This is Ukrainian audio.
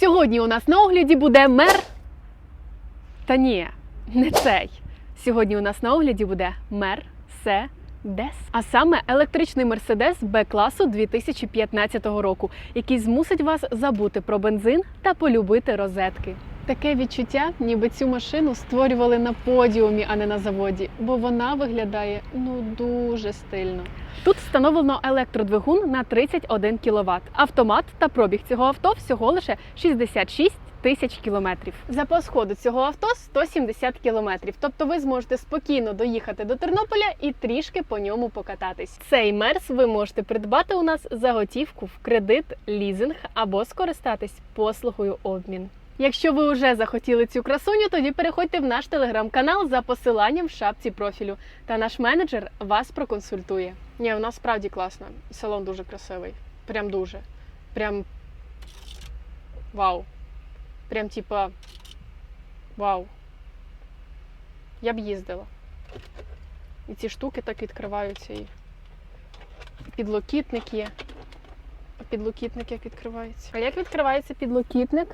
Сьогодні у нас на огляді буде мер. Та ні, не цей. Сьогодні у нас на огляді буде Мерседес. А саме електричний Мерседес Б-класу 2015 року, який змусить вас забути про бензин та полюбити розетки. Таке відчуття, ніби цю машину створювали на подіумі, а не на заводі, бо вона виглядає ну дуже стильно. Тут встановлено електродвигун на 31 кВт, автомат та пробіг цього авто всього лише 66 тисяч кілометрів. Запас ходу цього авто 170 кілометрів. Тобто ви зможете спокійно доїхати до Тернополя і трішки по ньому покататись. Цей мерс ви можете придбати у нас за готівку в кредит, лізинг або скористатись послугою обмін. Якщо ви вже захотіли цю красуню, тоді переходьте в наш телеграм-канал за посиланням в шапці профілю. Та наш менеджер вас проконсультує. Ні, вона справді класна. І салон дуже красивий. Прям дуже. Прям вау. Прям типа. Вау. Я б їздила. І ці штуки так відкриваються. І підлокітник є. Підлокітник як відкривається? А як відкривається підлокітник?